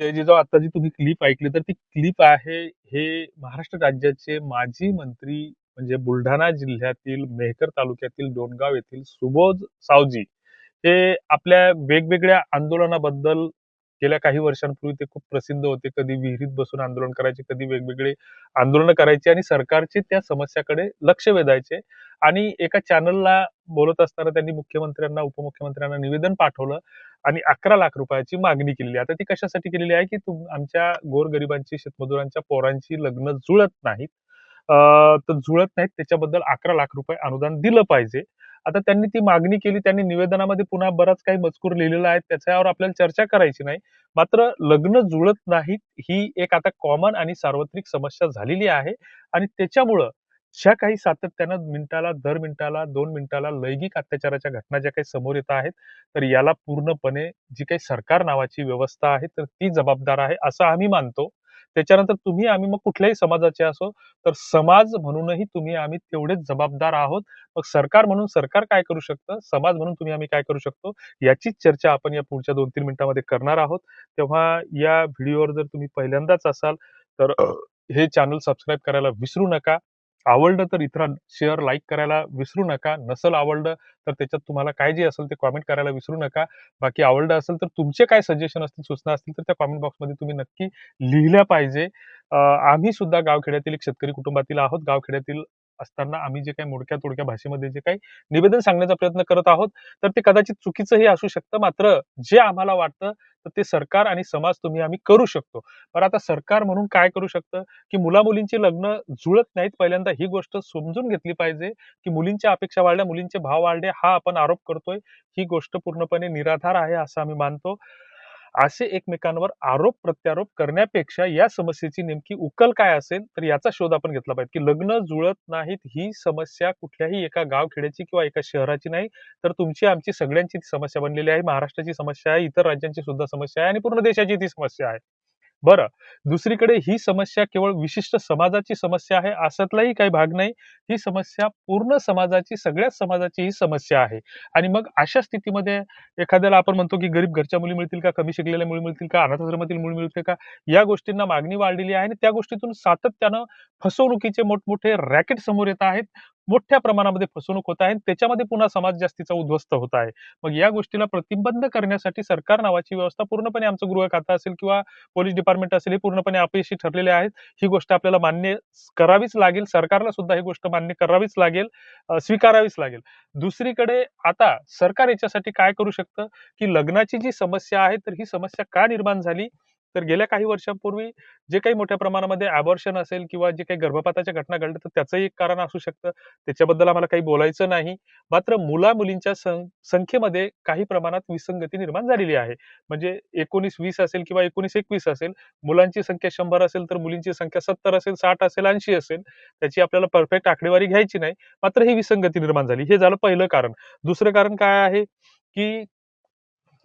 जिजाऊ आता जी तुम्ही क्लिप ऐकली तर ती क्लिप आहे हे महाराष्ट्र राज्याचे माजी मंत्री म्हणजे बुलढाणा जिल्ह्यातील मेहकर तालुक्यातील डोणगाव येथील सुबोध सावजी हे आपल्या वेगवेगळ्या आंदोलनाबद्दल गेल्या काही वर्षांपूर्वी ते खूप प्रसिद्ध होते. कधी विहिरीत बसून आंदोलन करायचे कधी वेगवेगळे आंदोलन करायचे आणि सरकारचे त्या समस्याकडे लक्ष वेधायचे. आणि एका चॅनलला बोलत असताना त्यांनी मुख्यमंत्र्यांना उपमुख्यमंत्र्यांना निवेदन पाठवलं. आणि अकरा लाख रुपयाची मागणी केलेली आहे. आता ती कशासाठी केलेली आहे की तुम आमच्या गोरगरिबांची शेतमजुरांच्या पोरांची लग्न जुळत नाहीत. तर जुळत नाहीत. त्याच्याबद्दल अकरा लाख रुपये अनुदान दिलं पाहिजे. आता त्यांनी ती मागणी केली. त्यांनी निवेदनामध्ये पुन्हा बराच काही मजकूर लिहिलेला आहे. त्याच्यावर आपल्याला चर्चा करायची नाही. मात्र लग्न जुळत नाहीत ही एक आता कॉमन आणि सार्वत्रिक समस्या झालेली आहे. आणि त्याच्यामुळं ज्या काही सातत्यानं मिनिटाला दर मिनिटाला दोन मिनिटाला लैंगिक अत्याचाराच्या घटना ज्या काही समोर येत आहेत तर याला पूर्णपणे जी काही सरकार नावाची व्यवस्था आहे तर ती जबाबदार आहे असं आम्ही मानतो. त्याच्यानंतर तुम्ही आम्ही मग कुठल्याही समाजाचे असो तर समाज म्हणूनही तुम्ही आम्ही तेवढेच जबाबदार आहोत. मग सरकार म्हणून सरकार काय करू शकतं? समाज म्हणून तुम्ही आम्ही काय करू शकतो? याचीच चर्चा आपण या पुढच्या दोन तीन मिनिटांमध्ये करणार आहोत. तेव्हा या व्हिडिओवर जर तुम्ही पहिल्यांदाच असाल तर हे चॅनल सबस्क्राईब करायला विसरू नका. आवडलं तर इतर शेअर लाईक करायला विसरू नका. नसल आवडलं तर त्याच्यात तुम्हाला काय जे असेल ते कॉमेंट करायला विसरू नका. बाकी आवडलं असेल तर तुमचे काय सजेशन असतील सूचना असतील तर त्या कॉमेंट बॉक्समध्ये तुम्ही नक्की लिहिल्या पाहिजे. आम्ही सुद्धा गावखेड्यातील एक शेतकरी कुटुंबातील आहोत. गावखेड्यातील असताना आम्ही जे काही मोडक्या तोडक्या भाषेमध्ये जे काही निवेदन सांगण्याचा प्रयत्न करत आहोत तर ते कदाचित चुकीचंही असू शकतं. मात्र जे आम्हाला वाटतं तर ते सरकार आणि समाज तुम्ही आम्ही करू शकतो. पण आता सरकार म्हणून काय करू शकतं? की मुला मुलींची लग्न जुळत नाहीत पहिल्यांदा ही गोष्ट समजून घेतली पाहिजे की मुलींच्या अपेक्षा वाढल्या मुलींचे भाव वाढले हा आपण आरोप करतोय. ही गोष्ट पूर्णपणे निराधार आहे असं आम्ही मानतो. असे एकमेकांवर आरोप प्रत्यारोप करण्यापेक्षा या समस्येची नेमकी उकल काय असेल तर याचा शोध आपण घेतला पाहिजे. की लग्न जुळत नाहीत ही समस्या कुठल्याही एका गावखेड्याची किंवा एका शहराची नाही तर तुमची आमची सगळ्यांची समस्या बनलेली आहे. महाराष्ट्राची समस्या आहे इतर राज्यांची सुद्धा समस्या आहे आणि पूर्ण देशाची ती समस्या आहे. बरं दुसरीकडे ही समस्या केवळ विशिष्ट समाजाची समस्या आहे असतलाही काही भाग नाही. ही समस्या पूर्ण समाजाची सगळ्याच समाजाची ही समस्या आहे. आणि मग अशा स्थितीमध्ये एखाद्याला आपण म्हणतो की गरीब घरच्या मुली मिळतील का कमी शिकलेल्या मुली मिळतील का अनाथाश्रमातील मुली मिळतील का या गोष्टींना मागणी वाढलेली आहे आणि त्या गोष्टीतून सातत्यानं फसवणुकीचे मोठमोठे रॅकेट समोर येत आहेत. मोठ्या प्रमाणामध्ये फसवणूक होत आहे आणि त्याच्यामध्ये पुन्हा समाज जास्तीचा उद्ध्वस्त होत आहे. मग या गोष्टीला प्रतिबंध करण्यासाठी सरकार नावाची व्यवस्था पूर्णपणे आमचं गृह खातं असेल किंवा पोलीस डिपार्टमेंट असेल हे पूर्णपणे अपयशी ठरलेले आहेत. ही गोष्ट आपल्याला मान्य करावीच लागेल. सरकारला सुद्धा ही गोष्ट मान्य करावीच लागेल स्वीकारावीच लागेल. दुसरीकडे आता सरकार याच्यासाठी काय करू शकतं? की लग्नाची जी समस्या आहे तर ही समस्या का निर्माण झाली? तर गेल्या काही वर्षांपूर्वी जे काही मोठ्या प्रमाणामध्ये अबॉर्शन असेल किंवा जे काही गर्भपाताच्या घटना घडल्या तर त्याचंही एक कारण असू शकतं. त्याच्याबद्दल आम्हाला काही बोलायचं नाही. मात्र मुला मुलींच्या सं- संख्येमध्ये काही प्रमाणात विसंगती निर्माण झालेली आहे. म्हणजे एकोणीस वीस असेल किंवा एकोणीस एकवीस असेल मुलांची संख्या शंभर असेल तर मुलींची संख्या सत्तर असेल साठ असेल ऐंशी असेल त्याची आपल्याला परफेक्ट आकडेवारी घ्यायची नाही. मात्र ही विसंगती निर्माण झाली. हे झालं पहिलं कारण. दुसरं कारण काय आहे की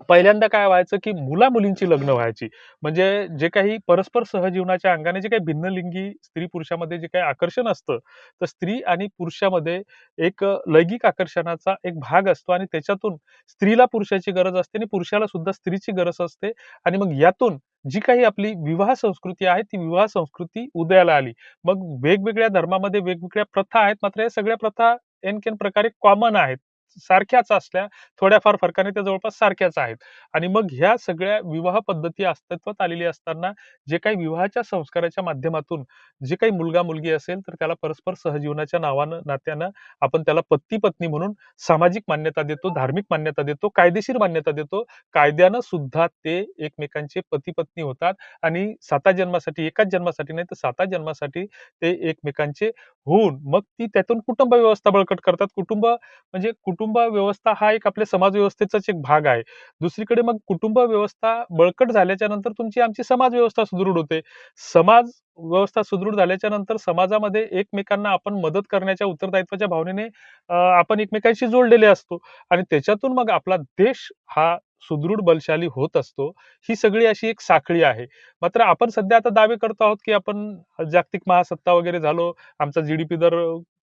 पहिल्यांदा काय व्हायचं की मुला मुलींची लग्न व्हायची. म्हणजे जे काही परस्पर सहजीवनाच्या अंगाने जे काही भिन्नलिंगी स्त्री पुरुषामध्ये जे काही आकर्षण असतं तर स्त्री आणि पुरुषामध्ये एक लैंगिक आकर्षणाचा एक भाग असतो आणि त्याच्यातून स्त्रीला पुरुषाची गरज असते आणि पुरुषाला सुद्धा स्त्रीची गरज असते. आणि मग यातून जी काही आपली विवाह संस्कृती आहे ती विवाह संस्कृती उदयाला आली. मग वेगवेगळ्या धर्मामध्ये वेगवेगळ्या प्रथा आहेत मात्र या सगळ्या प्रथा एन केन प्रकारे कॉमन आहेत. सारख्याच असल्या थोड्याफार फरकाने त्या जवळपास सारख्याच आहेत. आणि मग ह्या सगळ्या विवाह पद्धती अस्तित्वात आलेली असताना जे काही विवाहाच्या संस्काराच्या माध्यमातून जे काही मुलगा मुलगी असेल तर त्याला परस्पर सहजीवनाच्या नावानं नात्यानं आपण त्याला पती पत्नी म्हणून सामाजिक मान्यता देतो धार्मिक मान्यता देतो कायदेशीर मान्यता देतो. कायद्यानं सुद्धा ते एकमेकांचे पती पत्नी होतात. आणि साता जन्मासाठी एकाच जन्मासाठी नाही तर साता जन्मासाठी ते एकमेकांचे होऊन मग ती त्यातून कुटुंब व्यवस्था बळकट करतात. कुटुंब म्हणजे कुटुंब व्यवस्था हा एक आपल्या समाज व्यवस्थेचाच एक भाग आहे. दुसरीकडे मग कुटुंब व्यवस्था बळकट झाल्याच्यानंतर तुमची आमची समाज व्यवस्था सुदृढ होते. समाज व्यवस्था सुदृढ झाल्याच्यानंतर समाजामध्ये एकमेकांना आपण मदत करण्याच्या उत्तरदायित्वाच्या भावनेने आपण एकमेकांशी जोडलेले असतो. आणि त्याच्यातून मग आपला देश हा सुदृढ बलशाली होत असतो ही सगळी अशी एक साखळी आहे. मात्र आपण सध्या आता दावे करतो आहोत की आपण जागतिक महासत्ता वगैरे झालो आमचा जीडीपी दर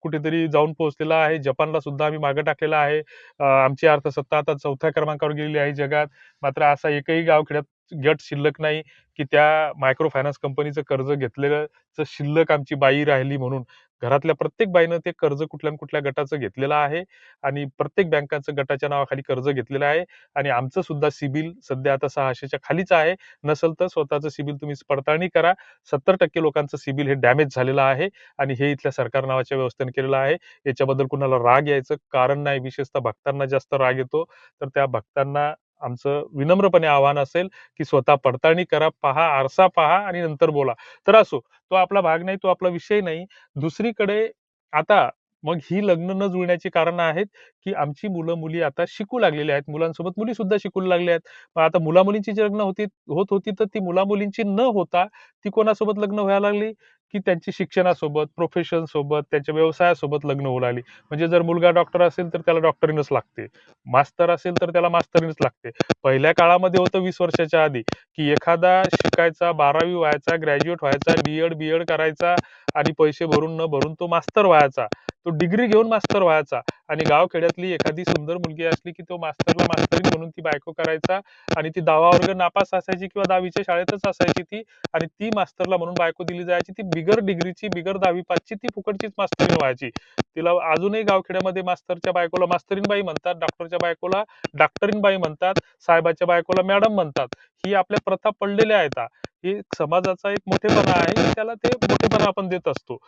कुठेतरी जाऊन पोहोचलेला आहे. जपानला सुद्धा आम्ही मागे टाकलेला आहे. आमची अर्थसत्ता आता चौथ्या क्रमांकावर गेलेली आहे जगात. मात्र असा एकही गावखेड्यात गट शिल्लक नाही की त्या मायक्रो फायनान्स कंपनीचं कर्ज घेतलेलं शिल्लक आमची बाई राहिली म्हणून. घरातल्या प्रत्येक बाईनं ते कर्ज कुठल्या कुठल्या गटाचं घेतलेलं आहे आणि प्रत्येक बँकाचं गटाच्या नावाखाली कर्ज घेतलेलं आहे आणि आमचं सुद्धा सिबिल सध्या आता सहाशेच्या खालीच आहे. नसेल तर स्वतःचं सिबिल तुम्ही पडताळणी करा. सत्तर टक्के लोकांचं सिबिल हे डॅमेज झालेलं आहे आणि हे इथल्या सरकार नावाच्या व्यवस्थेने केलेलं आहे. याच्याबद्दल कुणाला राग यायचं कारण नाही. विशेषतः भक्तांना जास्त राग येतो. तर त्या भक्तांना आमचं विनम्रपणे आव्हान असेल की स्वतः पडताळणी करा पहा आरसा पहा आणि नंतर बोला. तर असो तो आपला भाग नाही तो आपला विषय नाही. दुसरीकडे आता मग ही लग्न न जुळण्याची कारण आहेत की आमची मुलं मुली आता शिकू लागलेली आहेत. मुलांसोबत मुली सुद्धा शिकू लागल्या आहेत. मग आता मुला मुलींची जी लग्न होती होत होती तर ती मुला मुलींची न होता ती कोणासोबत लग्न व्हायला लागली? की त्यांची शिक्षणासोबत प्रोफेशन सोबत त्यांच्या व्यवसायासोबत लग्न होऊ लागली? म्हणजे जर मुलगा डॉक्टर असेल तर त्याला डॉक्टरीनच लागते. मास्तर असेल तर त्याला मास्तरीनच लागते. पहिल्या काळामध्ये होतं वीस वर्षाच्या आधी की एखादा शिकायचा बारावी व्हायचा ग्रॅज्युएट व्हायचा डीएड बीएड करायचा आणि पैसे भरून न भरून तो मास्तर व्हायचा. तो डिग्री घेऊन मास्तर व्हायचा. आणि गावखेड्यातली एखादी सुंदर मुलगी असली की तो मास्तरला मास्तरी म्हणून ती बायको करायचा आणि ती दहावा वर्ग नापास असायची किंवा दहावीच्या शाळेतच असायची ती आणि ती मास्तरला म्हणून बायको दिली जायची. ती बिगर डिग्रीची बिगर दहावी पाचची ती फुकटचीच मास्तरीन व्हायची. तिला अजूनही गावखेड्यामध्ये मास्तरच्या बायकोला मास्तरीनबाई म्हणतात डॉक्टरच्या बायकोला डॉक्टरीनबाई म्हणतात साहेबाच्या बायकोला मॅडम म्हणतात. ही आपल्या प्रथा पडलेल्या आहेत. ही समाजाचा एक मोठेपणा आहे त्याला ते मोठेपणा आपण देत असतो.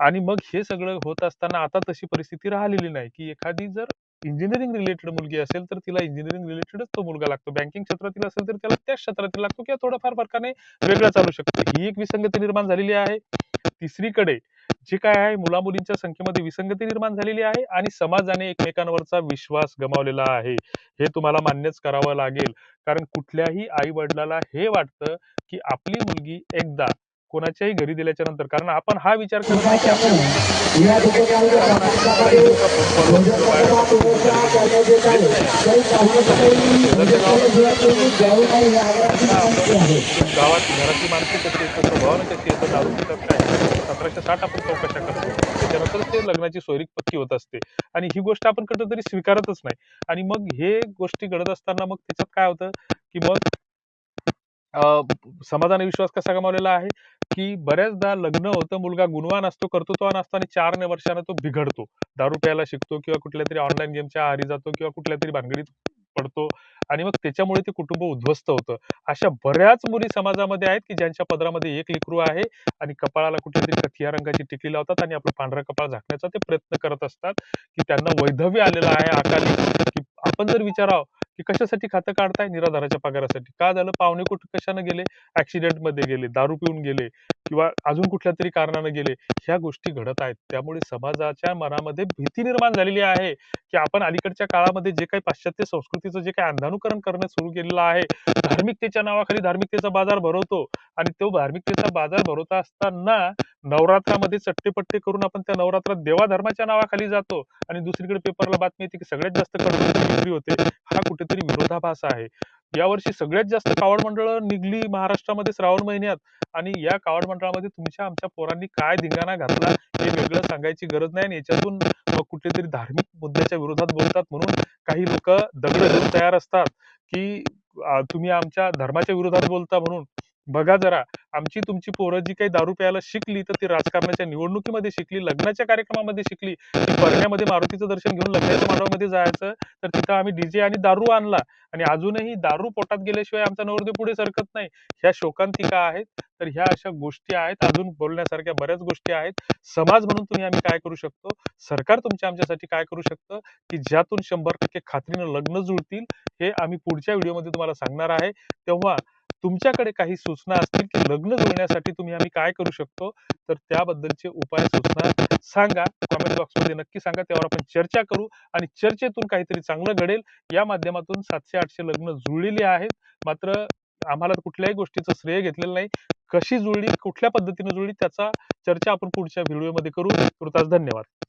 आणि मग हे सगळं होत असताना आता तशी परिस्थिती राहिलेली नाही की एखादी जर इंजिनिअरिंग रिलेटेड मुलगी असेल तर तिला इंजिनिअरिंग रिलेटेडच तो मुलगा लागतो. बँकिंग क्षेत्रातील असेल तर त्याला त्याच क्षेत्रातील लागतो किंवा थोडाफार फरकाने वेगळा चालू शकतो. ही एक विसंगती निर्माण झालेली आहे. तिसरीकडे जे काय आहे मुला मुलींच्या संख्येमध्ये विसंगती निर्माण झालेली आहे आणि समाजाने एकमेकांवरचा विश्वास गमावलेला आहे. हे तुम्हाला मान्यच करावं लागेल. कारण कुठल्याही आई वडिलाला हे वाटतं की आपली मुलगी एकदा कोणाच्याही घरी दिल्याच्या नंतर कारण आपण हा विचार करत नाही की आपल्या गावात घरातली माणसं कशी येतात स्वभावानं कशी येतात दारू पितात काय सतराशे साठ आपण चौकशा करतो त्याच्यानंतर ते लग्नाची सोयरीक पक्की होत असते आणि ही गोष्ट आपण कुठेतरी स्वीकारतच नाही आणि मग हे गोष्टी घडत असताना मग त्याच्यात काय होतं की मग समाजाने विश्वास कसा गमावलेला आहे? की बऱ्याचदा लग्न होतं मुलगा गुणवान असतो कर्तृत्वान असतो आणि चार वर्षानं तो बिघडतो. दारू प्यायला शिकतो किंवा कुठल्या तरी ऑनलाईन गेमच्या आहारी जातो किंवा कुठल्या तरी भानगडीत पडतो आणि मग त्याच्यामुळे ते कुटुंब उद्ध्वस्त होतं. अशा बऱ्याच मुली समाजामध्ये आहेत की ज्यांच्या पदरामध्ये एक लिकरू आहे आणि कपाळाला कुठेतरी कथिया रंगाची टिकली लावतात आणि आपलं पांढरा कपाळ झाकण्याचा ते प्रयत्न करत असतात की त्यांना वैधव्य आलेलं आहे अकाली की आपण जर विचारावं की कशासाठी खातं काढताय? निराधाराच्या पगारासाठी. का झालं? पाहुणे कुठे कशानं गेले? ऍक्सिडेंटमध्ये गेले दारू पिऊन गेले. किंवा अजून कुठल्या तरी कारणाने गेले ह्या गोष्टी घडत आहेत. त्यामुळे समाजाच्या मनामध्ये भीती निर्माण झालेली आहे की आपण अलीकडच्या काळामध्ये जे काही पाश्चात्य संस्कृतीचं जे काही अंधानुकरण करणं सुरू केलेलं आहे धार्मिकतेच्या नावाखाली धार्मिकतेचा बाजार भरवतो आणि तो धार्मिकतेचा बाजार भरवत असताना नवरात्रामध्ये चट्टेपट्टे करून आपण त्या नवरात्रात देवाधर्माच्या नावाखाली जातो आणि दुसरीकडे पेपरला बातमी येते की सगळ्यात जास्त कडक होते. हा कुठेतरी विरोधाभास आहे. यावर्षी सगळ्यात जास्त कावड मंडळ निघली महाराष्ट्रामध्ये श्रावण महिन्यात. आणि या कावड मंडळामध्ये तुमच्या आमच्या पोरांनी काय धिंगाणा घातला हे वेगळं सांगायची गरज नाही. आणि याच्यातून कुठेतरी धार्मिक मुद्द्याच्या विरोधात बोलतात म्हणून काही लोक दगड घेऊन तयार असतात की तुम्ही आमच्या धर्माच्या विरोधात बोलता म्हणून. बघा जरा आमची तुमची पोरं जी काही दारू प्यायला शिकली तर ती राजकारणाच्या निवडणुकीमध्ये शिकली लग्नाच्या कार्यक्रमामध्ये शिकली परण्यामध्ये मारुतीचं दर्शन घेऊन लग्नाच्या मांडवामध्ये जायचं तर तिथं आम्ही डीजे आणि दारू आणला. आणि अजूनही दारू पोटात गेल्याशिवाय आमचा नवरदेव पुढे सरकत नाही. ह्या शोकांतिका आहेत. तर ह्या अशा गोष्टी आहेत. अजून बोलण्यासारख्या बऱ्याच गोष्टी आहेत. समाज म्हणून तुम्ही आम्ही काय करू शकतो? सरकार तुमच्या आमच्यासाठी काय करू शकतं? की ज्यातून शंभर टक्के खात्रीनं लग्न जुळतील हे आम्ही पुढच्या व्हिडिओमध्ये तुम्हाला सांगणार आहे. तेव्हा तुमच्याकडे काही सूचना असतील की लग्न जुळण्यासाठी तुम्ही आम्ही काय करू शकतो? तर त्याबद्दलचे उपाय सूचना सांगा. कॉमेंट बॉक्समध्ये नक्की सांगा. त्यावर आपण चर्चा करू आणि चर्चेतून काहीतरी चांगलं घडेल. या माध्यमातून सातशे आठशे लग्न जुळलेली आहेत. मात्र आम्हाला कुठल्याही गोष्टीचं श्रेय घेतलेलं नाही. कशी जुळली कुठल्या पद्धतीने जुळली त्याचा चर्चा आपण पुढच्या व्हिडिओमध्ये करू. तुर्तास धन्यवाद.